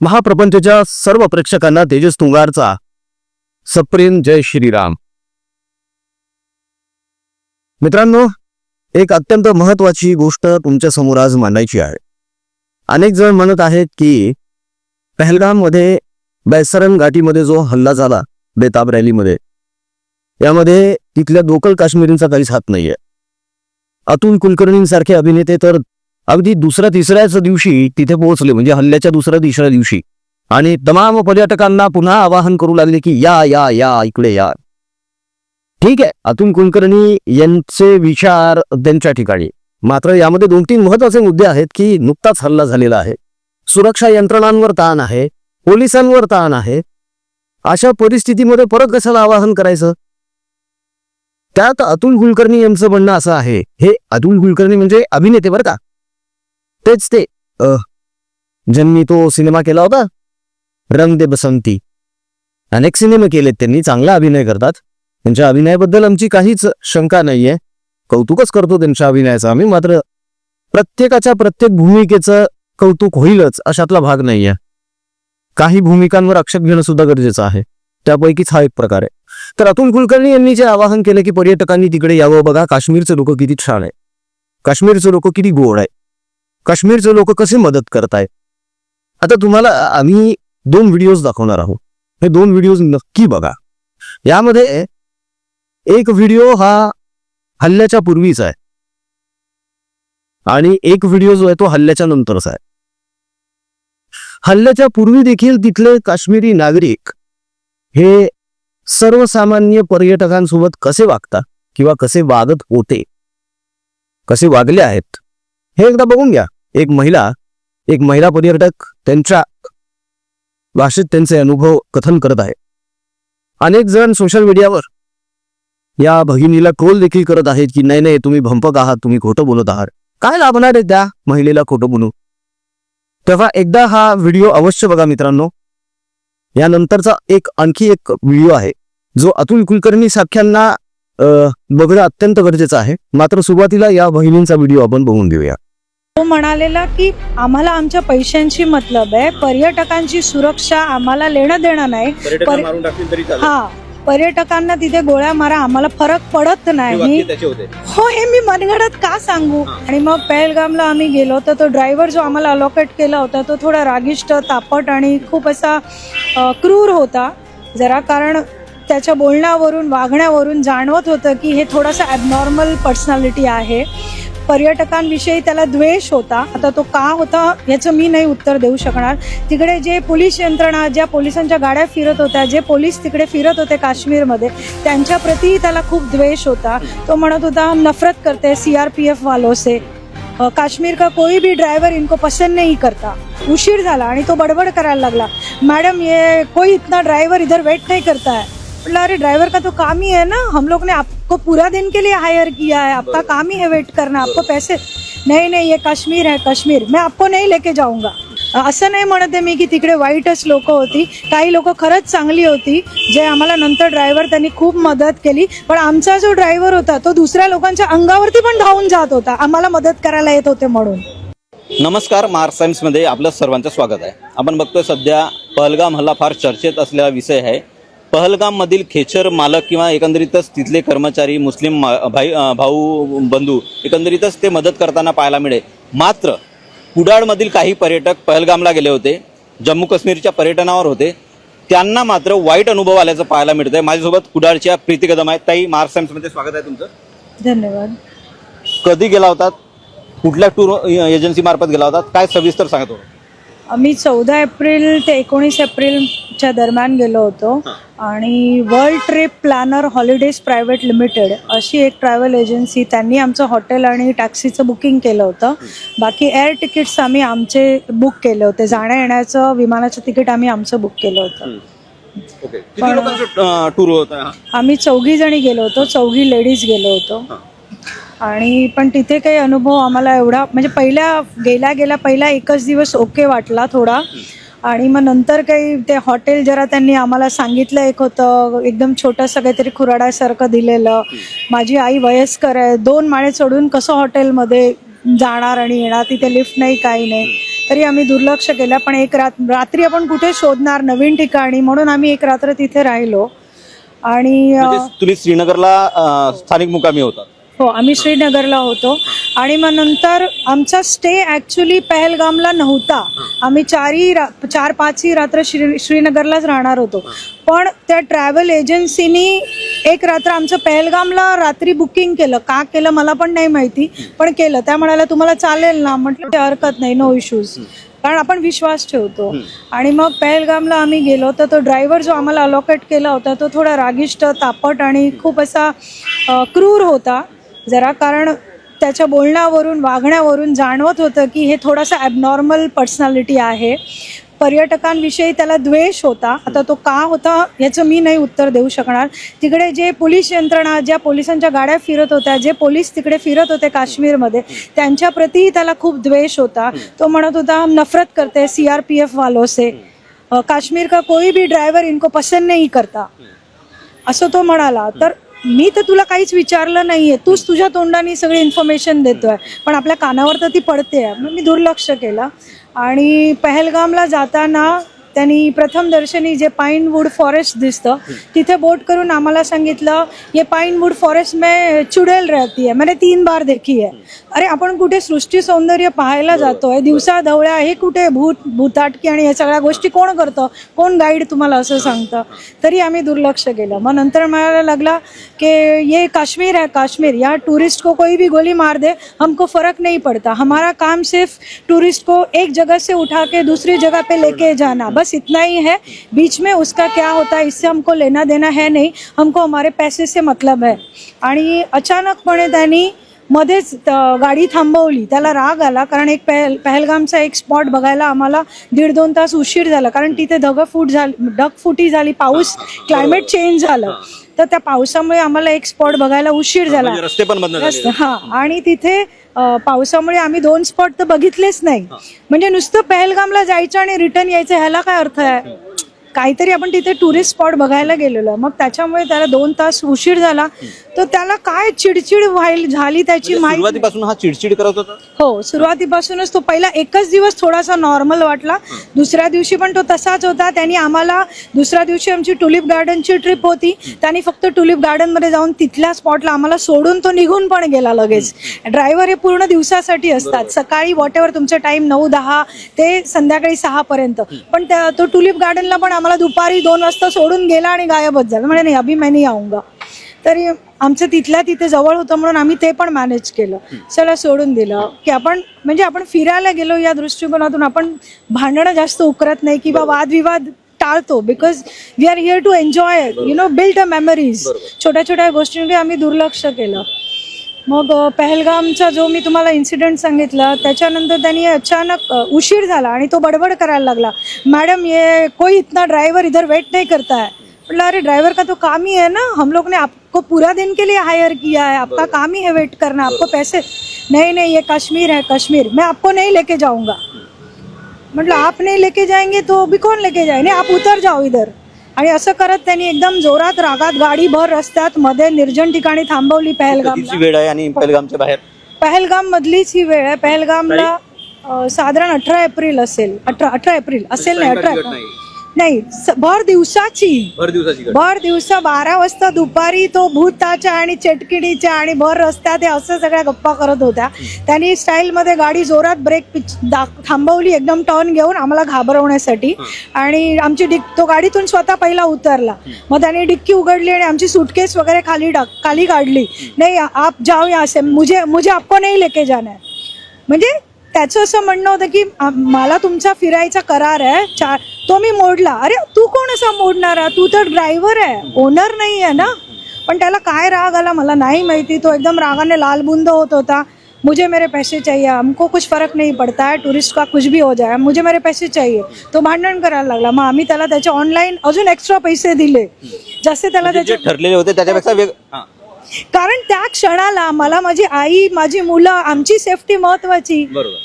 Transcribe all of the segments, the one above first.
महाप्रपंचच्या सर्व प्रेक्षकांना तेजस तुंगारचा सप्रेम जय श्रीराम. मित्रांनो एक अत्यंत महत्वाची गोष्ट तुमच्यासमोर आज मांडायची आहे. अनेक जण म्हणत आहेत की पहलगाममध्ये बैसरन घाटीमध्ये जो हल्ला झाला बेताब रॅलीमध्ये यामध्ये तिथल्या लोकल काश्मीरींचा काहीच हात नाहीये. अतुल कुलकर्णींसारखे अभिनेते तर अगदी दुसऱ्या तिसऱ्याच दिवशी तिथे पोहोचले म्हणजे हल्ल्याच्या दुसऱ्या तिसऱ्या दिवशी. आणि तमाम पर्यटकांना पुन्हा आवाहन करू लागले की या या या इकडे या. ठीक आहे अतुल कुलकर्णी यांचे विचार त्यांच्या ठिकाणी. मात्र यामध्ये दोन तीन महत्त्वाचे मुद्दे आहेत की नुकताच हल्ला झालेला आहे. सुरक्षा यंत्रणांवर ताण आहे पोलिसांवर ताण आहे. अशा परिस्थितीमध्ये परत कशाला आवाहन करायचं? त्यात अतुल कुलकर्णी यांचं म्हणणं असं आहे हे अतुल कुलकर्णी म्हणजे अभिनेते बरं का. तेच ते. अ, ज्यांनी तो सिनेमा केला होता रंग दे बसंती. अनेक सिनेमे केलेत त्यांनी चांगला अभिनय करतात. त्यांच्या अभिनयाबद्दल आमची काहीच शंका नाहीये. कौतुकच करतो त्यांच्या अभिनयाचं आम्ही मात्र प्रत्येकाच्या प्रत्येक भूमिकेचं कौतुक होईलच अशातला भाग नाहीये. काही भूमिकांवर आक्षेप घेणं सुद्धा गरजेचं आहे. त्यापैकीच हा एक प्रकार आहे. तर अतुल कुलकर्णी यांनी जे आवाहन केलं की पर्यटकांनी तिकडे यावं बघा काश्मीरचे लोक किती छान आहे. काश्मीरचे लोक किती गोड आहे. काश्मीरचे लोक कसे मदत करतायत आता तुम्हाला आम्ही दोन व्हिडिओज दाखवणार आहोत. हे दोन व्हिडिओज नक्की बघा. यामध्ये एक व्हिडिओ हा हल्ल्याच्या पूर्वीचा आहे. आणि एक व्हिडिओ जो आहे तो हल्ल्याच्या नंतरचा आहे. हल्ल्याच्या पूर्वी देखील तिथले काश्मीरी नागरिक हे सर्वसामान्य पर्यटकांसोबत कसे वागतात किंवा कसे वागत होते? कसे वागले आहेत? हे एकदा बघून घ्या. एक महिला एक महिला पर्यटक त्यांच्या भाषेत त्यांचे अनुभव कथन करत आहे. अनेक जण सोशल मीडियावर या भगिनीला ट्रोल देखील करत आहेत की नाही नाही तुम्ही भंपक आहात तुम्ही खोटं बोलत आहात. काय लाभणार आहे त्या महिलेला खोटं बोलू तेव्हा एकदा हा व्हिडिओ अवश्य बघा मित्रांनो. यानंतरचा एक आणखी एक व्हिडिओ आहे जो अतुल कुलकर्णी सारख्यांना बघणं अत्यंत गरजेचं आहे. मात्र सुरुवातीला या बहिणींचा व्हिडिओ आपण बघून घेऊया. तो म्हणालेला की आम्हाला आमच्या पैशांची मतलब आहे पर्यटकांची सुरक्षा आम्हाला लेणं देणं नाही. पर- मारून टाकतील तरी हा पर्यटकांना तिथे गोळ्या मारा आम्हाला फरक पडत नाही. त्याचे होते. हो हे मी मनगडत का सांगू? आणि मग पहलगामला आम्ही गेलो तर तो ड्रायव्हर जो आम्हाला अलोकेट केला होता तो थोडा रागिष्ट तापट आणि खूप असा अ, क्रूर होता. जरा कारण त्याच्या बोलण्यावरून वागण्यावरून जाणवत होतं की हे थोडासा ॲबनॉर्मल पर्सनॅलिटी आहे. पर्यटकांविषयी त्याला द्वेष होता. आता तो का होता याचं मी नाही उत्तर देऊ शकणार. तिकडे जे पोलीस यंत्रणा ज्या पोलिसांच्या गाड्या फिरत होत्या जे पोलीस तिकडे फिरत होते काश्मीरमध्ये त्यांच्याप्रतीही त्याला खूप द्वेष होता. तो म्हणत होता हम नफरत करते सी आर पी एफ वालोसे. काश्मीर का कोई भी ड्राइवर इनको पसंद नहीं करता. उशीर झाला आणि तो बडबड करायला लागला. मॅडम ये कोई इतना ड्राइवर इधर वेट नहीं करता है म्हटलं अरे ड्राइवर का तो काम ही है ना. हम लोग ने आपको पूरा दिन के लिए हायर किया है। आपका काम ही है वेट करना आपको पैसे नहीं नहीं ये काश्मीर है काश्मीर। मैं आपको नहीं लेके जाऊंगा। असं नाही म्हणत आहे मी की तिकडे वाईटच लोक होती काही लोक खरंच चांगली होती जे आम्हाला नंतर ड्रायव्हर त्यांनी खूप मदत केली. पण आमचा जो ड्रायव्हर होता तो दुसऱ्या लोकांच्या अंगावरती पण धावून जात होता. आम्हाला मदत करायला येत होते म्हणून. नमस्कार मार्क सायन्समध्ये आपलं सर्वांचं स्वागत आहे. आपण बघतोय सध्या पहलगाम हल्ला फार चर्चेत असलेला विषय आहे. पहलगाममधील खेचर मालक किंवा एकंदरीतच तिथले कर्मचारी मुस्लिम भाई भाऊ बंधू एकंदरीतच ते मदत करताना पाहायला मिळेल. मात्र कुडाळमधील काही पर्यटक पहलगामला गेले होते. जम्मू काश्मीरच्या पर्यटनावर होते. त्यांना मात्र वाईट अनुभव आल्याचं पाहायला मिळतंय. माझ्यासोबत कुडाळच्या प्रीती कदम आहेत. ताई मार्क सायन्समध्ये स्वागत आहे तुमचं. धन्यवाद. कधी गेला होतात कुठल्या टूर एजन्सी मार्फत गेला होतात काय सविस्तर सांगत आम्ही चौदा एप्रिल ते एकोणीस एप्रिलच्या दरम्यान गेलो होतो. आणि world trip planner holidays private limited अशी एक ट्रॅव्हल एजन्सी त्यांनी आमचं हॉटेल आणि टॅक्सीचं बुकिंग केलं होतं. बाकी एअर तिकीट्स आम्ही आमचे बुक केले होते. जाण्या येण्याचं विमानाचं तिकीट आम्ही आमचं बुक केलं होतं. लोकांचं टूर होता? आम्ही चौघी जणी गेलो होतो. चौघी लेडीज गेलो होतो. आणि पण तिथे काही अनुभव आम्हाला एवढा म्हणजे पहिल्या गेल्या गेल्या पहिला एकच दिवस ओके वाटला थोडा. आणि मग नंतर काही ते हॉटेल जरा त्यांनी आम्हाला सांगितलं एक होतं एकदम छोटंसं काहीतरी खुराड्यासारखं दिलेलं. माझी आई वयस्कर आहे दोन माळे चढून कसं हॉटेलमध्ये जाणार आणि येणार तिथे लिफ्ट नाही काही नाही. तरी आम्ही दुर्लक्ष केलं पण एक रात रात्री आपण कुठे शोधणार नवीन ठिकाणी म्हणून आम्ही एक रात्र तिथे राहिलो. आणि म्हणजे तुम्ही श्रीनगरला स्थानिक मुकामी होता हो आम्ही श्रीनगरला होतो. आणि मग नंतर आमचा स्टे ॲक्च्युली पहलगामला नव्हता. आम्ही चारही रा चार पाचही रात्र श्री श्रीनगरलाच राहणार होतो. पण त्या ट्रॅव्हल एजन्सीनी एक रात्र आमचं पहलगामला रात्री बुकिंग केलं. का केलं मला पण नाही माहिती पण केलं. त्या म्हणाल्या तुम्हाला चालेल ना? म्हटलं ते हरकत नाही. नो इश्यूज कारण आपण विश्वास ठेवतो. आणि मग पहलगामला आम्ही गेलो तर तो ड्रायव्हर जो आम्हाला अलॉकेट केला होता तो थोडा रागिष्ट तापट आणि खूप असा क्रूर होता. जरा कारण त्याच्या बोलण्यावरून वागण्यावरून जाणवत होतं की हे थोडासा ॲबनॉर्मल पर्सनॅलिटी आहे. पर्यटकांविषयी त्याला द्वेष होता. आता तो का होता याचं मी नाही उत्तर देऊ शकणार. तिकडे जे पोलीस यंत्रणा ज्या पोलिसांच्या गाड्या फिरत होत्या जे पोलीस तिकडे फिरत होते काश्मीरमध्ये त्यांच्याप्रतीही त्याला खूप द्वेष होता. तो म्हणत होता हम नफरत करते सी आर पी एफ वालों से. काश्मीर का कोई भी ड्रायव्हर इनको पसंद नाही करता. असं तो म्हणाला. तर मी तर तुला काहीच विचारलं नाहीये. तूच तुझ्या तोंडाने सगळी इन्फॉर्मेशन देतोय. पण आपल्या कानावर तर ती पडते मग मी दुर्लक्ष केलं. आणि पहलगामला जाताना त्यांनी प्रथम दर्शनी जे पाईन वूड फॉरेस्ट दिसतं तिथे बोट करून आम्हाला सांगितलं ये पाईन वूड फॉरेस्ट में चुडेल रहती है. मैंने तीन बार देखी है। अरे आपण कुठे सृष्टी सौंदर्य पाहायला जातोय दिवसा ढवळ्या हे कुठे भूत भूताटकी आणि या सगळ्या गोष्टी कोण करतं कोण गाईड तुम्हाला असं सांगतं? तरी आम्ही दुर्लक्ष केलं. मग नंतर मला लागला की ये काश्मीर है काश्मीर यहाँ टूरिस्ट को कोई भी गोली मार दे हमको फ़र्क नहीं पड़ता हमारा काम सिर्फ टूरिस्ट को एक जगह से उठा के दूसरी जगह पे लेके जाना बस इतना ही है। बीच में उसका क्या होता है इससे हमको लेना देना है नहीं। हमको हमारे पैसे से मतलब है। आणि अचानकपणे त्यांनी मध्येच गाडी थांबवली. त्याला राग आला कारण एक पहल पहलगामचा एक स्पॉट बघायला आम्हाला दीड दोन तास उशीर झाला. कारण तिथे ढगफूट झाली ढगफुटी झाली पाऊस क्लायमेट चेंज झालं. तर त्या पावसामुळे आम्हाला एक स्पॉट बघायला उशीर झाला. म्हणजे रस्ते पण बंद झाले. रस्ते हा. आणि तिथे पावसामुळे आम्ही दोन स्पॉट तर बघितलेच नाही. म्हणजे नुसतं पहलगामला जायचं आणि रिटर्न यायचं ह्याला काय अर्थ आहे? काहीतरी आपण तिथे टुरिस्ट स्पॉट बघायला गेलेलो. मग त्याच्यामुळे त्याला दोन तास उशीर झाला. तर त्याला काय चिडचिड व्हायला झाली त्याची म्हणजे माहिती? सुरुवातीपासून हा चिडचिड करत होता? हो सुरुवातीपासूनच तो पहिला एकच दिवस थोडासा नॉर्मल वाटला. दुसऱ्या दिवशी पण तो तसाच होता. त्यांनी आम्हाला दुसऱ्या दिवशी आमची टुलिप गार्डनची ट्रिप होती. त्यांनी फक्त टुलिप गार्डनमध्ये जाऊन तिथल्या स्पॉटला आम्हाला सोडून तो निघून पण गेला लगेच. ड्रायव्हर हे पूर्ण दिवसासाठी असतात. सकाळी वॉट एव्हर तुमचा टाइम नऊ दहा ते संध्याकाळी सहा पर्यंत. पण त्या- तो टुलिप गार्डनला पण आम्हाला दुपारी दोन वाजता सोडून गेला आणि गायबच झाला. म्हणजे नाही अभि मैं नहीं आऊंगा. तरी आमचं तिथल्या तिथे जवळ होतं म्हणून आम्ही ते पण मॅनेज केलं. चला सोडून दिलं. की आपण म्हणजे आपण फिरायला गेलो या दृष्टिकोनातून आपण भांडणं जास्त उकरत नाही किंवा वादविवाद टाळतो. Because we are here to enjoy you know build a memories छोट्या छोट्या गोष्टींकडे आम्ही दुर्लक्ष केलं. मग पहलगामचा जो मी तुम्हाला इन्सिडेंट सांगितला त्याच्यानंतर त्यांनी अचानक उशीर झाला आणि तो बडबड करायला लागला. मॅडम ये कोई इतना ड्राइवर इधर वेट नहीं करता है मतलब अरे ड्राइवर का तो काम ही है ना? हम लोग ने आपको पूरा दिन के लिए हायर किया है आपका काम ही है वेट करना आपको पैसे नहीं नहीं ये कश्मीर है कश्मीर। मैं आपको नहीं लेके जाऊंगा। म्हटलं आप नहीं लेके जाएंगे तो भी कोण लेके जाए? नाही आप उतर जाओ इधर। आणि असं करत त्यांनी एकदम जोरात रागात गाडी भर रस्त्यात मध्ये निर्जन ठिकाणी थांबवली पहलगामला. कधीची वेळ आहे आणि पहलगामच्या बाहेर? पहलगाम मधलीच ही वेळ आहे. पहलगामला अ, साधारण अठरा एप्रिल असेल. अठरा अठरा एप्रिल असेल नाही अठरा नाही स- भर दिवसाची. भर दिवसाची भर दिवसा बारा वाजता दुपारी तो भूताच्या आणि चटकिडीच्या आणि भर रस्त्यात असं सगळ्या गप्पा करत होत्या. त्यांनी स्टाईलमध्ये गाडी जोरात ब्रेक पिच दा- थांबवली एकदम टर्न घेऊन आम्हाला घाबरवण्यासाठी. आणि आमची डिक तो गाडीतून स्वतः पहिला उतरला. मग त्याने डिक्की उघडली आणि आमची सुटकेस वगैरे खाली टाक खाली काढली. नाही आप जाओ यहाँ से. मुझे मुझे आपको नहीं लेके जाना है. म्हणजे त्याचं असं म्हणणं होतं की मला तुमचा फिरायचा करार आहे चार तो मी मोडला. अरे तू कोण असा मोडणारा? तू तर ड्रायव्हर आहे ओनर नाही आहे ना? पण त्याला काय राग आला मला नाही माहिती. तो एकदम रागाने लालबुंद होत होता. मुझे मेरे पैसे चाहिए. हमको कुछ फरक नहीं पड़ता है. टूरिस्ट का कुछ भी हो जाए. मुझे मेरे पैसे चाहिए. तो भांडण करायला लागला. मग आम्ही त्याला त्याचे ऑनलाईन अजून एक्स्ट्रा पैसे दिले. जसे त्याला म्हणजे त्याचे जे ठरलेले होते त्याच्यापेक्षा वेग. कारण त्या क्षणाला मला माझी आई माझी मुलं आमची सेफ्टी महत्वाची. बरोबर.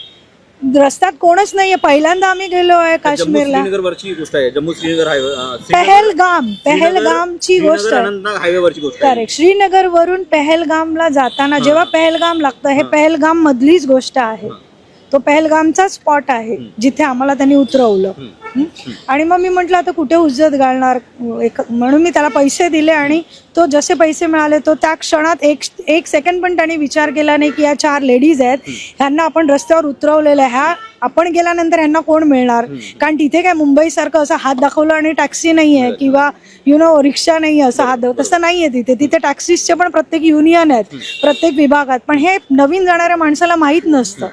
रस्त्यात कोणच नाहीये. पहिल्यांदा आम्ही गेलो आहे काश्मीरला. श्रीनगर वरची गोष्ट आहे. जम्मू श्रीनगर हायवे पहलगाम पहलगामची गोष्ट. आहे हायवे वरची गोष्ट आहे. करेक्ट श्रीनगर वरून पहलगामला जाताना जेव्हा पहलगाम लागतं हे पहलगाम मधलीच गोष्ट आहे. तो पहलगामचा स्पॉट आहे जिथे आम्हाला त्यांनी उतरवलं? आणि मग मी म्हटलं आता कुठे उज्जत घालणार? एक म्हणून मी त्याला पैसे दिले आणि तो जसे पैसे मिळाले तो त्या क्षणात एक एक सेकंड पण त्यांनी विचार केला नाही की या चार लेडीज आहेत ह्यांना आपण रस्त्यावर उतरवलेलं आहे. ह्या आपण गेल्यानंतर ह्यांना कोण मिळणार? कारण तिथे काय मुंबईसारखं असं हात दाखवलं आणि टॅक्सी नाही आहे किंवा यु नो रिक्षा नाही आहे असं हात दाखव तसं नाही आहे तिथे तिथे टॅक्सीजचे पण प्रत्येक युनियन आहेत प्रत्येक विभागात. पण हे नवीन जाणाऱ्या माणसाला माहीत नसतं.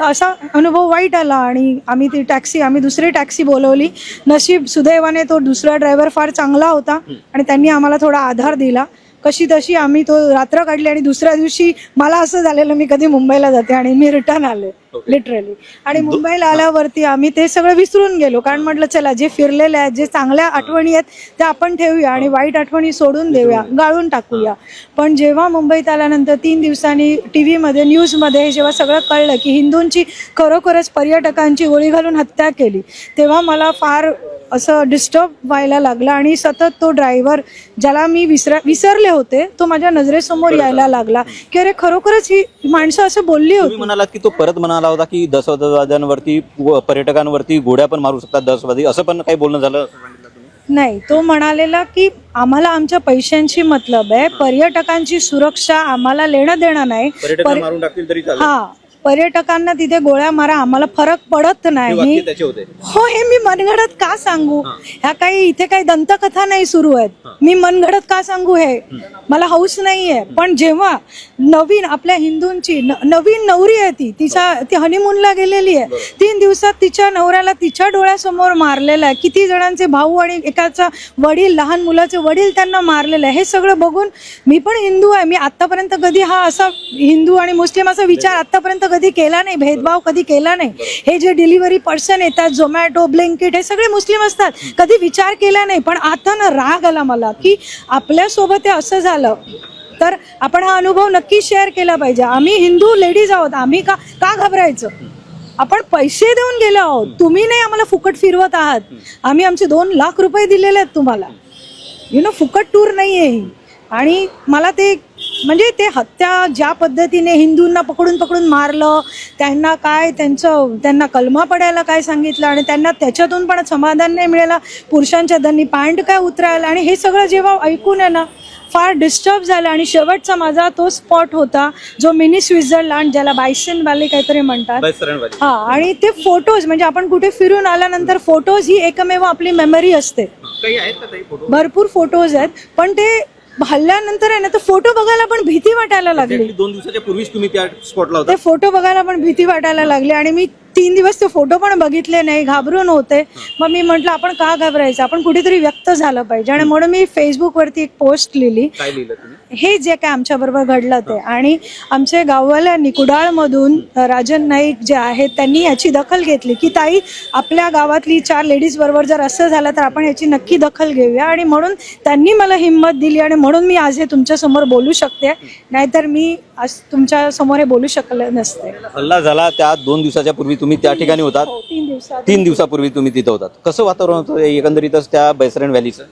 तर असा अनुभव वाईट आला आणि आम्ही ती टॅक्सी आम्ही दुसरी टॅक्सी बोलवली. नशीब सुदैवाने तो दुसरा ड्रायव्हर फार चांगला होता आणि त्यांनी आम्हाला थोडा आधार दिला. कशी तशी आम्ही तो रात्र काढली आणि दुसऱ्या दिवशी मला असं झालेलं मी कधी मुंबईला जाते आणि मी रिटर्न आले. लिटरली आणि मुंबईला आल्यावरती आम्ही ते सगळं विसरून गेलो. कारण म्हटलं चला जे फिरलेले आहेत जे चांगल्या आठवणी आहेत त्या आपण ठेवूया आणि वाईट आठवणी सोडून देऊया गाळून टाकूया. पण जेव्हा मुंबईत आल्यानंतर तीन दिवसांनी टी व्हीमध्ये न्यूजमध्ये जेव्हा सगळं कळलं की हिंदूंची खरोखरच पर्यटकांची गोळी घालून हत्या केली तेव्हा मला फार असं डिस्टर्ब व्हायला लागलं आणि सतत तो ड्रायव्हर ज्याला मी विसरा विसरले होते तो माझ्या नजरेसमोर यायला लागला. की अरे खरोखरच ही माणसं असं बोलली होती. तुम्ही म्हणालात की तो परत म्हणाला होता की दहशतवाद्यांवरती पर्यटकांवरती गोड्या पण मारू शकतात दहशतवादी. असं पण काही बोलणं झालं? नाही तो म्हणालेला की आम्हाला आमच्या पैशांची मतलब आहे. पर्यटकांची सुरक्षा आम्हाला लेणं देणं नाही. पर्यटकांना मारून टाकतील तरी चालेल. हा पर्यटकांना तिथे गोळ्या मारा आम्हाला फरक पडत नाही. हो हे मी मनगडत का सांगू? ह्या काही इथे काही दंतकथा नाही सुरू आहेत. मी मनगडत का सांगू हे? मला हौस नाहीये. पण जेव्हा नवीन आपल्या हिंदूंची नवीन नवरी आहे ती तिचा ती हनीमूनला गेलेली आहे. तीन दिवसात तिच्या नवऱ्याला तिच्या डोळ्यासमोर मारलेलं आहे. किती जणांचे भाऊ आणि एकाचा वडील लहान मुलाचे वडील त्यांना मारलेलं आहे. हे सगळं बघून मी पण हिंदू आहे. मी आतापर्यंत कधी हा असा हिंदू आणि मुस्लिम असा विचार आतापर्यंत कधी केला नाही भेदभाव कधी केला नाही. हे जे डिलिव्हरी पर्सन येतात झोमॅटो ब्लिंकिट हे सगळे मुस्लिम असतात. कधी विचार केला नाही पण आता ना राग आला मला की आपल्यासोबत हे असं झालं. तर आपण हा अनुभव नक्की शेअर केला पाहिजे. आम्ही हिंदू लेडीज आहोत. आम्ही का का घाबरायचं? आपण पैसे देऊन गेलो आहोत. तुम्ही नाही आम्हाला फुकट फिरवत आहात. आम्ही आमचे दोन लाख रुपये दिलेले आहेत तुम्हाला. यु नो फुकट टूर नाही आहे ही. आणि मला ते म्हणजे ते हत्या ज्या पद्धतीने हिंदूंना पकडून पकडून मारलं त्यांना काय त्यांचं त्यांना कलमा पडायला काय सांगितलं आणि त्यांना त्याच्यातून पण समाधान नाही मिळालं पुरुषांच्या त्यांनी पॅन्ट काय उतरायला आणि हे सगळं जेव्हा ऐकून आहे ना फार डिस्टर्ब झालं आणि शेवटचा माझा तो स्पॉट होता जो मिनी स्वित्झर्लंड ज्याला बायसन व्हॅली काहीतरी म्हणतात. हा आणि ते फोटोज म्हणजे आपण कुठे फिरून आल्यानंतर फोटोज ही एकमेव आपली मेमरी असते. भरपूर फोटोज आहेत पण ते हल्ल्यानंतर आहे ना तर फोटो बघायला पण भीती वाटायला लागली. Exactly दोन दिवसाच्या पूर्वीच तुम्ही त्या स्पॉटला होता. ते फोटो बघायला पण भीती वाटायला लागली आणि मी तीन दिवस ते फोटो पण बघितले नाही घाबरून होते. मग मी म्हटलं आपण का घाबरायचं? आपण कुठेतरी व्यक्त झालं पाहिजे. आणि म्हणून मी फेसबुकवरती एक पोस्ट लिहिली. काय लिहिलं तुम्ही? हे जे काय आमच्या बरोबर घडलं ते. आणि आमचे गाववाल्यांनी कुडाळमधून अ, राजन नाईक जे आहेत त्यांनी याची दखल घेतली की ताई आपल्या गावातली चार लेडीज बरोबर जर असं झालं तर आपण याची नक्की दखल घेऊया. आणि म्हणून त्यांनी मला हिंमत दिली आणि म्हणून मी आज हे तुमच्यासमोर बोलू शकते. नाहीतर मी आज तुमच्यासमोर हे बोलू शकले नसते. हल्ला झाला त्या दोन दिवसाच्या पूर्वी तुम्ही त्या ठिकाणी होतात. हो, तीन दिवसापूर्वी तुम्ही तिथं होतात. कसं वातावरण होतं एकंदरीतच त्या बैसरण व्हॅलीचं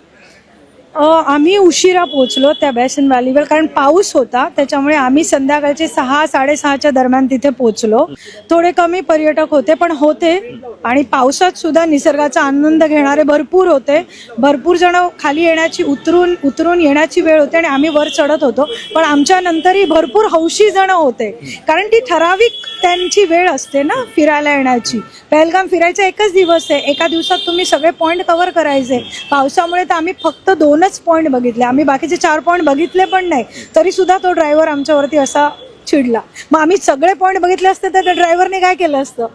आम्ही उशिरा पोहोचलो त्या बॅसन व्हॅलीवर कारण पाऊस होता त्याच्यामुळे आम्ही संध्याकाळचे सहा साडेसहाच्या दरम्यान तिथे पोहोचलो. थोडे कमी पर्यटक होते पण होते. आणि पावसात सुद्धा निसर्गाचा आनंद घेणारे भरपूर होते. भरपूर जण खाली येण्याची उतरून उतरून येण्याची वेळ होती आणि आम्ही वर चढत होतो. पण आमच्या नंतरही भरपूर हौशी जण होते. कारण ती ठराविक त्यांची वेळ असते ना फिरायला येण्याची. पहलगाम फिरायचा एकच दिवस आहे. एका दिवसात तुम्ही सगळे पॉईंट कव्हर करायचे. पावसामुळे तर आम्ही फक्त दोनच पॉईंट बघितले. आम्ही बाकीचे चार पॉईंट बघितले पण नाही. तरी सुद्धा तो ड्रायव्हर आमच्यावरती असा चिडला. मग आम्ही सगळे पॉईंट बघितले असते तर त्या ड्रायव्हरने काय केलं असतं?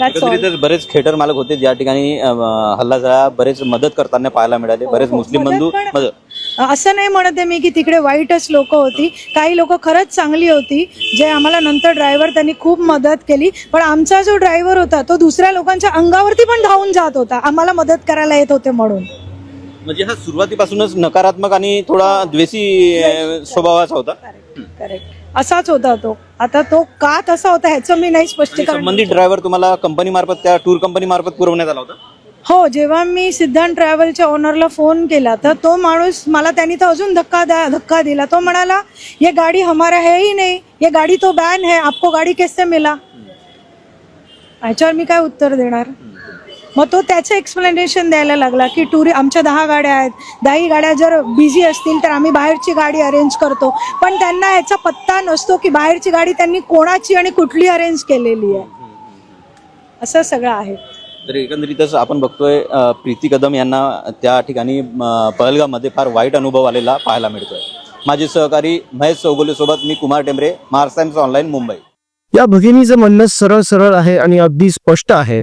That's all. एकंदरीतच बरेच खेटर मालक होते ज्या ठिकाणी अं, हल्ला झाला बरेच मदत करताना पाहायला मिळाले. बरेच मुस्लिम मदत बंधू पण- मदत. असं नाही म्हणत मी की तिकडे वाईटच लोक होती. काही लोक खरंच चांगली होती जे आम्हाला नंतर ड्रायव्हर त्यांनी खूप मदत केली. पण आमचा जो ड्रायव्हर होता तो दुसऱ्या लोकांच्या अंगावरती पण धावून जात होता. आम्हाला मदत करायला येत होते म्हणून. म्हणजे हा सुरुवातीपासूनच नकारात्मक आणि थोडा द्वेषी अं, स्वभावाचा होता. करेक्ट असाच होता तो. आता तो का तसा होता ह्याचं मी नाही आणि स्पष्टीकरण संबंधित ड्रायव्हर तुम्हाला कंपनी मार्फत त्या टूर कंपनी मार्फत पुरवण्यात आला होता? हो जेव्हा मी सिद्धांत ट्रॅव्हलच्या ओनरला फोन केला तर तो माणूस मला त्यांनी तर अजून धक्का द्या धक्का दिला. तो म्हणाला ये गाडी हमारा है ही नहीं. ये गाडी तो बैन है. आपको गाड़ी कैसे मिला? ह्याच्यावर मी काय उत्तर देणार? मग तो त्याचं एक्सप्लेनेशन द्यायला लागला की टुरी आमच्या दहा गाड्या आहेत. दहाही गाड्या जर बिझी असतील तर आम्ही बाहेरची गाडी अरेंज करतो. पण त्यांना ह्याचा पत्ता नसतो की बाहेरची गाडी त्यांनी कोणाची आणि कुठली अरेंज केलेली आहे. असं सगळं आहे. तर एकंदरीतच आपण बघतोय प्रीती कदम यांना त्या ठिकाणी अ, पहलगाममध्ये फार वाईट अनुभव आलेला पाहायला मिळतोय. माझे सहकारी महेश चौगुले सोबत मी कुमार टेंबरे महाराज टाइम्स ऑनलाईन मुंबई. या भगिनीचं म्हणणं सरळ सरळ आहे आणि अगदी स्पष्ट आहे.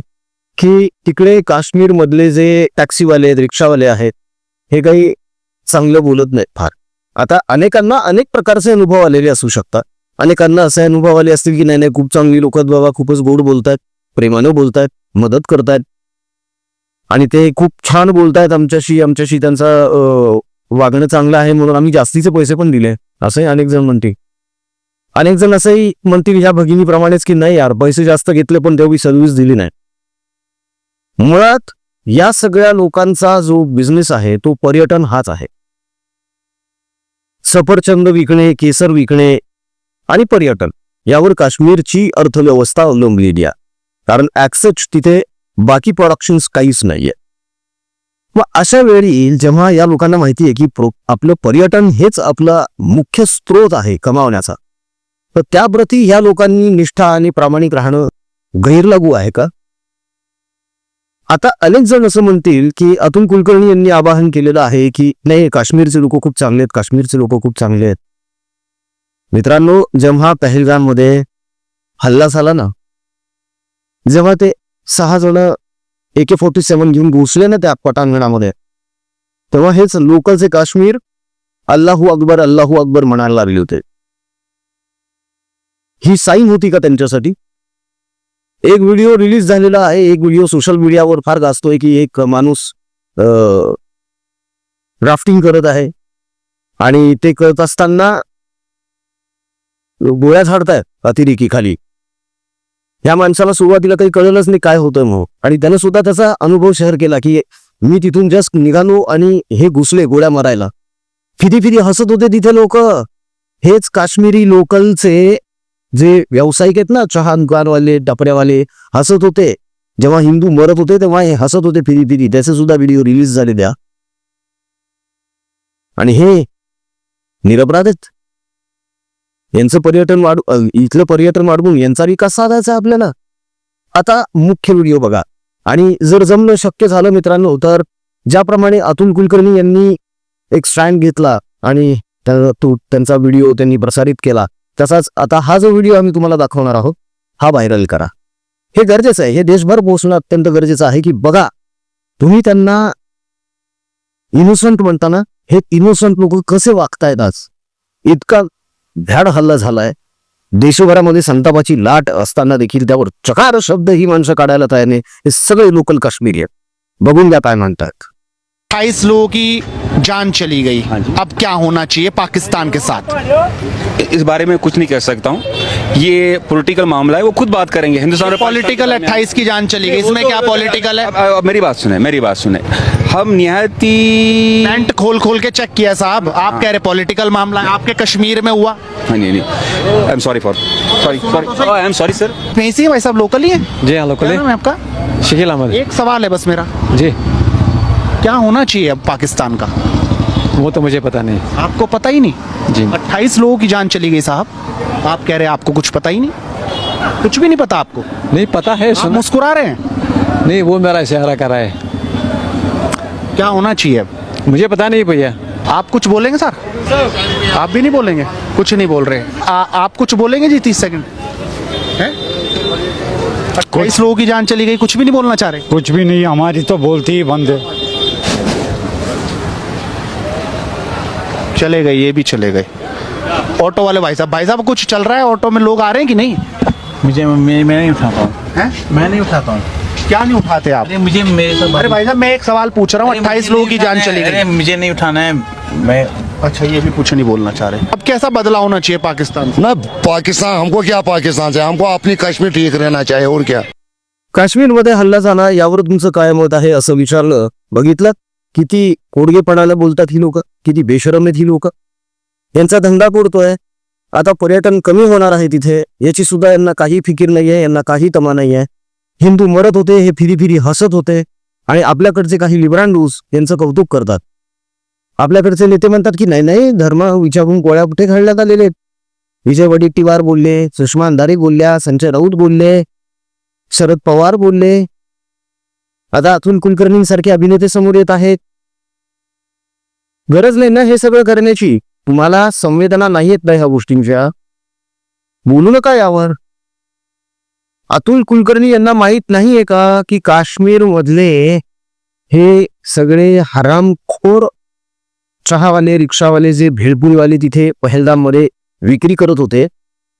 की तिकडे काश्मीर मधले जे टॅक्सीवाले आहेत रिक्षावाले आहेत हे काही चांगलं बोलत नाहीत फार. आता अनेकांना अनेक प्रकारचे अनुभव आलेले असू शकतात. अनेकांना असे अनुभव आले असतील की नाही नाही खूप चांगली लोक बाबा खूपच गोड बोलतात प्रेमानं बोलतायत मदत करतायत. आणि ते खूप छान बोलतायत आमच्याशी आमच्याशी त्यांचा वागणं चांगलं आहे म्हणून आम्ही जास्तीचे पैसे पण दिले असंही अनेक जण म्हणतील. अनेक जण असंही म्हणतील ह्या भगिनीप्रमाणेच की नाही यार पैसे जास्त घेतले पण तेवढी सर्व्हिस दिली नाही. मुळात या सगळ्या लोकांचा जो बिझनेस आहे तो पर्यटन हाच आहे. सफरचंद विकणे केसर विकणे आणि पर्यटन यावर काश्मीरची अर्थव्यवस्था अवलंबलेली आहे. कारण ऍक्सेच तिथे बाकी प्रोडक्शन काहीच नाहीये. मग अशा वेळी जेव्हा या लोकांना माहिती आहे की आपलं पर्यटन हेच आपला मुख्य स्रोत आहे कमावण्याचा तर त्याप्रती ह्या लोकांनी निष्ठा आणि प्रामाणिक राहणं गैरलागू आहे का? आता अनेक जण असं म्हणतील की अतुल कुलकर्णी यांनी आवाहन केलेलं आहे की नाही काश्मीरचे लोक खूप चांगले आहेत काश्मीरचे लोक खूप चांगले आहेत. मित्रांनो जेव्हा पहलगाममध्ये हल्ला झाला ना जेव्हा ते सहा जण ए के फोर्टी सेव्हन घेऊन घुसले ना त्या पटांगणामध्ये तेव्हा हेच लोकलचे काश्मीर अल्लाहू अकबर अल्लाहू अकबर म्हणायला लागले होते. ही साईन होती का त्यांच्यासाठी? एक व्हिडिओ रिलीज झालेला आहे. एक व्हिडिओ सोशल मीडियावर फार गाजतोय की एक माणूस राफ्टिंग करत आहे. आणि ते करत असताना गोळ्या झाडतायत अतिरेकी खाली ह्या माणसाला सुरुवातीला काही कळलंच नाही काय होतं मग आणि त्यानं सुद्धा त्याचा अनुभव शेअर केला की मी तिथून जस्ट निघालो आणि हे घुसले गोळ्या मारायला. फिरी फिरी हसत होते तिथे लोक. हेच काश्मीरी लोकलचे जे व्यावसायिक आहेत ना चहा दुकानवाले टपऱ्यावाले हसत होते. जेव्हा हिंदू मरत होते तेव्हा हे हसत होते फिरी फिरी. त्याचे सुद्धा व्हिडिओ रिलीज झाले द्या आणि हे निरपराध आहेत. यांचं पर्यटन वाढ इथलं पर्यटन वाढवून यांचा विकास साधायचा आहे आपल्याला. आता मुख्य व्हिडिओ बघा. आणि जर जमणं शक्य झालं मित्रांनो तर ज्याप्रमाणे अतुल कुलकर्णी यांनी एक स्टँड घेतला आणि त्या- तो त्यांचा व्हिडिओ त्यांनी प्रसारित केला. तसाच आता हा जो व्हिडिओ आम्ही तुम्हाला दाखवणार आहोत हा व्हायरल करा. हे गरजेचं आहे हे देशभर पोहोचणं अत्यंत गरजेचं आहे की बघा तुम्ही त्यांना इनोसंट म्हणताना हे इनोसंट लोक कसे वागतायत आज? इतका भ्याड हल्ला झालाय. देशभरामध्ये संतापाची लाट असताना देखील त्यावर चकार शब्द ही माणसं काढायला तयार नाही. हे सगळे लोकल काश्मीरी आहेत. बघून द्या काय म्हणतात. काहीच लोक की जान चली गई। अब क्या होना चाहिए पाकिस्तान के साथ? इस बारे में कुछ नहीं कह सकता हूँ। ये पॉलिटिकल मामला है वो खुद बात करेंगे। हिंदुस्तान और पॉलिटिकल अट्ठाईस की जान चली गई इसमें क्या पॉलिटिकल है? अब- अब मेरी बात सुने मेरी बात सुने। हम निहायत ही पेंट खोल खोल के चेक किया साहब। आप कह रहे पॉलिटिकल मामला है आपके कश्मीर में हुआ। हाँ, नहीं नहीं I am sorry for sorry sorry I am sorry sir वहीं से ही भाई साहब लोकल ही है? जी हाँ लोकल है आपका है शकील अहमद। एक सवाल है बस मेरा। जी। क्या होना चाहिए अब पाकिस्तान का? वो तो मुझे पता नहीं। आपको पता ही नहीं? जी। अट्ठाईस लोगों की जान चली गई साहब। आप कह रहे हैं आपको कुछ पता ही नहीं। कुछ भी नहीं पता आपको। नहीं पता है आप मुस्कुरा रहे हैं? नहीं वो मेरा इशारा करा है। क्या होना चाहिए अब? मुझे पता नहीं भैया। आप कुछ बोलेंगे सर? आप भी नहीं बोलेंगे? कुछ नहीं बोल रहे। आ, आप कुछ बोलेंगे जी तीस सेकंड? हैं? अट्ठाईस लोगों की जान चली गई कुछ भी नहीं बोलना चाह रहे। कुछ भी नहीं हमारी तो बोलती ही बंद है। चले गए ये भी चले गए। ऑटो वाले भाई साहब भाई साहब कुछ चल रहा है? ऑटो में लोग आ रहे हैं कि नहीं? मुझे मैं मैं नहीं उठाता हूँ। मैं नहीं उठाता हूँ। क्या नहीं उठाते आप? अरे मुझे मेरे से अरे भाई साहब मैं एक सवाल पूछ रहा हूँ अट्ठाईस लोगों की जान चली गई। मुझे नहीं उठाना है। मैं अच्छा ये भी कुछ नहीं बोलना चाह रहे। अब कैसा बदलाव होना चाहिए पाकिस्तान से? ना पाकिस्तान हमको क्या पाकिस्तान से? हमको अपनी कश्मीर ठीक रहना चाहिए और क्या? काश्मीरमध्ये हल्ला झाला यावर तुमचं काय मत आहे असं विचारलं बघितलं किती कोडगेपणाला बोलतात ही लोक किती बेशरम ही लोक. यांचा धंदा पुरतोय आता पर्यटन कमी होणार आहे तिथे. याची सुद्धा यांना काही फिकीर नाहीये यांना काही तमा नाहीये. हिंदू मरत होते हे फिरी फिरी हसत होते. आणि आपल्याकडचे काही लिब्रांडूस यांचं कौतुक करतात. आपल्याकडचे नेते म्हणतात की नाही नाही धर्म विचारून गोळ्या कुठे घालण्यात आलेले विजय वडेट्टीवार बोलले सुषमा अंधारी बोलल्या संजय राऊत बोलले शरद पवार बोलले. आता अतुल कुलकर्णी सारखे अभिनेते समोर येत आहेत. गरज नाही ना हे सगळं करण्याची? तुम्हाला संवेदना नाही येत ना ह्या गोष्टींच्या? बोलू नका यावर. अतुल कुलकर्णी यांना माहीत नाहीये का की काश्मीर मधले हे सगळे हरामखोर चहावाले रिक्षावाले जे भेळपुरीवाले तिथे पहिलदामध्ये विक्री करत होते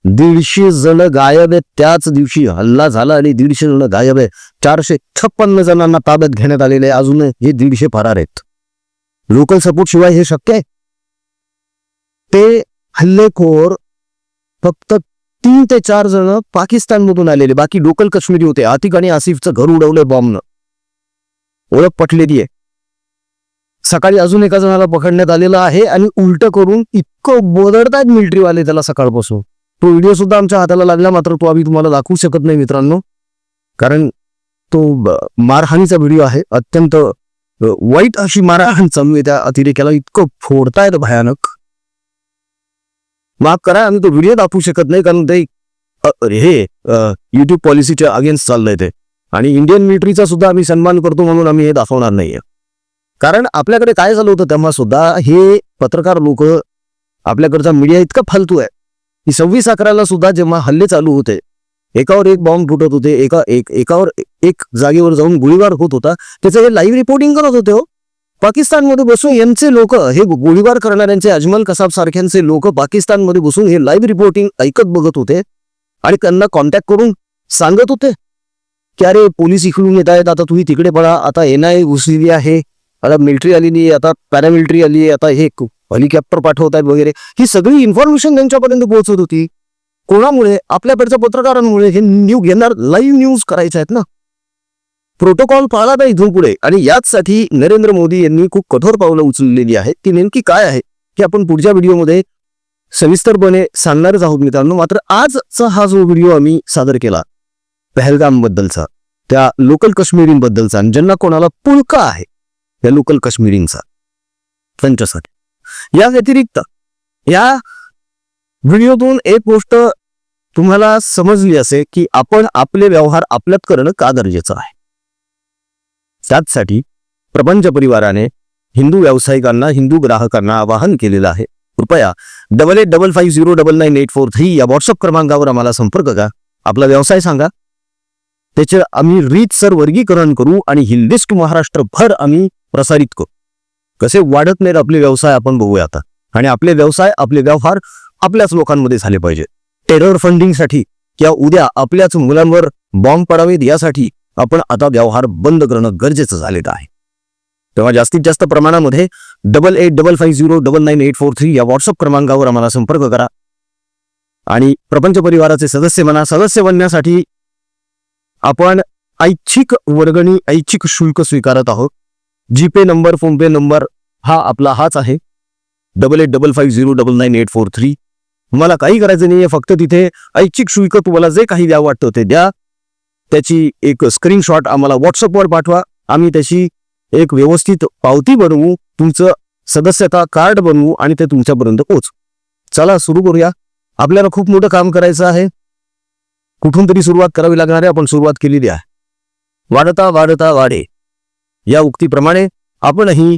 दीडशे जण गायब आहेत. त्याच दिवशी हल्ला झाला आणि दीडशे जण गायब आहे चारशे छप्पन्न जणांना ताब्यात घेण्यात आलेले आहे. अजून हे दीडशे फरार आहेत. लोकल सपोर्ट शिवाय हे शक्य आहे? ते हल्लेखोर फक्त तीन ते चार जण पाकिस्तानमधून आलेले बाकी लोकल काश्मीरी होते. आतिक आणि आसिफचं घर उडवलंय बॉम्बनं. ओळख पटलेली आहे. सकाळी अजून एका जणाला पकडण्यात आलेलं आहे आणि उलट करून इतकं बदडतायत मिलिटरीवाले त्याला सकाळपासून. तो व्हिडिओ सुद्धा आमच्या हाताला लागला मात्र तो आम्ही तुम्हाला दाखवू शकत नाही मित्रांनो. कारण तो मारहाणीचा व्हिडिओ आहे. अत्यंत वाईट अशी मारहाण चालू आहे त्या अतिरेक्याला इतकं फोडतायत भयानक. माफ करा आम्ही तो व्हिडिओ दाखवू शकत नाही कारण ते हे युट्यूब पॉलिसीच्या अगेन्स्ट चाललंय ते. आणि इंडियन मिलिटरीचा सुद्धा आम्ही सन्मान करतो म्हणून आम्ही हे दाखवणार नाहीये. कारण आपल्याकडे काय झालं होतं तेव्हा सुद्धा हे पत्रकार लोक आपल्याकडचा मीडिया इतका फालतू आहे. की सव्वीस अकराला सुद्धा जेव्हा हल्ले चालू होते एकावर एक बॉम्ब फुटत होते एका एक एकावर एक जागेवर जाऊन गोळीबार होत होता. त्याचं हे लाईव्ह रिपोर्टिंग करत होते हो. पाकिस्तानमध्ये बसून यांचे लोक हे गोळीबार करणाऱ्यांचे अजमल कसाब सारख्यांचे लोक पाकिस्तानमध्ये बसून हे लाईव्ह रिपोर्टिंग ऐकत बघत होते. आणि त्यांना कॉन्टॅक्ट करून सांगत होते. की अरे पोलीस इकडून येत आहेत आता तुम्ही तिकडे पळा आता एन आय घुसलेली आहे आता मिलिटरी आलेली आता पॅरामिलिटरी आली आहे आता हे हेलिकॉप्टर पाठवत आहेत वगैरे. ही सगळी इन्फॉर्मेशन त्यांच्यापर्यंत पोहोचत होती. कोणामुळे आपल्याकडच्या पत्रकारांमुळे हे न्यू घेणार लाईव्ह न्यूज करायचे आहेत ना? प्रोटोकॉल पाळला नाही इथून पुढे. आणि याचसाठी नरेंद्र मोदी यांनी खूप कठोर पावलं उचललेली आहेत. ती नेमकी काय आहे की आपण पुढच्या व्हिडिओमध्ये सविस्तरपणे सांगणारच आहोत मित्रांनो. मात्र आजचा हा जो व्हिडिओ आम्ही सादर केला पहलगाम बद्दलचा त्या लोकल काश्मीरींबद्दलचा आणि ज्यांना कोणाला पुळका आहे या लोकल काश्मीरींचा त्यांच्यासाठी. या व्यतिरिक्त या व्हिडिओतून एक गोष्ट तुम्हाला समजली असेल की आपण आपले व्यवहार आपल्यात करणं का गरजेचं आहे? त्याचसाठी प्रपंच परिवाराने हिंदू व्यावसायिकांना हिंदू ग्राहकांना आवाहन केलेलं आहे. कृपया double eight double five zero double nine eight four three या व्हॉट्सअप क्रमांकावर आम्हाला संपर्क करा. आपला व्यवसाय सांगा. त्याचे आम्ही रीतसर वर्गीकरण करू आणि ही लिस्ट महाराष्ट्रभर आम्ही प्रसारित करू. कसे वाढत नाहीत आपले व्यवसाय आपण बघूया आता. आणि आपले व्यवसाय आपले व्यवहार आपल्याच लोकांमध्ये झाले पाहिजे टेरर फंडिंगसाठी किंवा उद्या आपल्याच मुलांवर बॉम्ब पडावेत यासाठी आपण आता व्यवहार बंद करणं गरजेचं झालेलं आहे. तेव्हा जास्तीत जास्त प्रमाणामध्ये double eight double five zero double nine eight four three या व्हॉट्सअप क्रमांकावर आम्हाला संपर्क करा. आणि प्रपंच परिवाराचे सदस्य म्हणा सदस्य बनण्यासाठी आपण ऐच्छिक वर्गणी ऐच्छिक शुल्क स्वीकारत आहोत. जीपे नंबर फोनपे नंबर हा आपला हाच आहे. Double eight double five zero double nine eight four three तुम्हाला काही करायचं नाहीये फक्त तिथे ऐच्छिक शुल्क तुम्हाला जे काही द्या वाटतं ते द्या. त्याची एक स्क्रीनशॉट आम्हाला व्हॉट्सअपवर पाठवा. आम्ही त्याची एक व्यवस्थित पावती बनवू तुमचं सदस्यता कार्ड बनवू आणि ते तुमच्यापर्यंत पोहोच. चला सुरू करूया. आपल्याला खूप मोठं काम करायचं आहे. कुठून तरी सुरुवात करावी लागणार आहे. आपण सुरुवात केलेली आहे. वाढता वाढता वाढे. या उक्तीप्रमाणे आपणही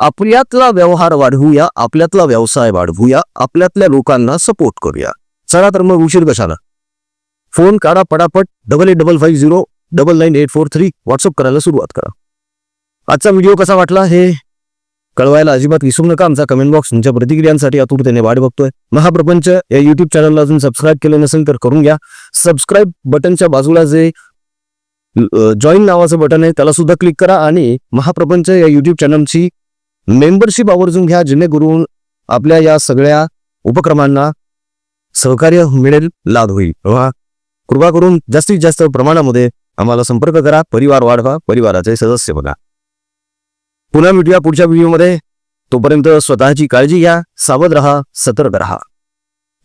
आपल्यातला व्यवहार वाढवूया आपल्यातला व्यवसाय वाढवूया आपल्यातल्या लोकांना सपोर्ट करूया. चला तर मग उशीर कशाला? फोन काढा पटापट double eight double five zero double nine eight four three WhatsApp करायला सुरुवात करा. आजचा व्हिडिओ कसा वाटला हे कळवायला अजिबात विसरू नका. आमचा कमेंट बॉक्स तुमच्या प्रतिक्रियांसाठी आतुरतेने वाट बघतोय. महाप्रपंच या युट्यूब चॅनलला अजून सबस्क्राईब केलं नसेल तर करून घ्या. सबस्क्राईब बटनच्या बाजूला जे जॉईन नावाचं बटन आहे त्याला सुद्धा क्लिक करा आणि महाप्रपंच या युट्यूब चॅनलची मेंबरशिप आवर्जून घ्या जेणेकरून आपल्या या सगळ्या उपक्रमांना सहकार्य मिळेल लाभ होईल. कृपा करून जास्तीत जास्त प्रमाणामध्ये आम्हाला संपर्क करा परिवार वाढवा परिवाराचे सदस्य बना. पुन्हा भेटूया पुढच्या व्हिडिओमध्ये तोपर्यंत स्वतःची काळजी घ्या सावध रहा सतर्क रहा.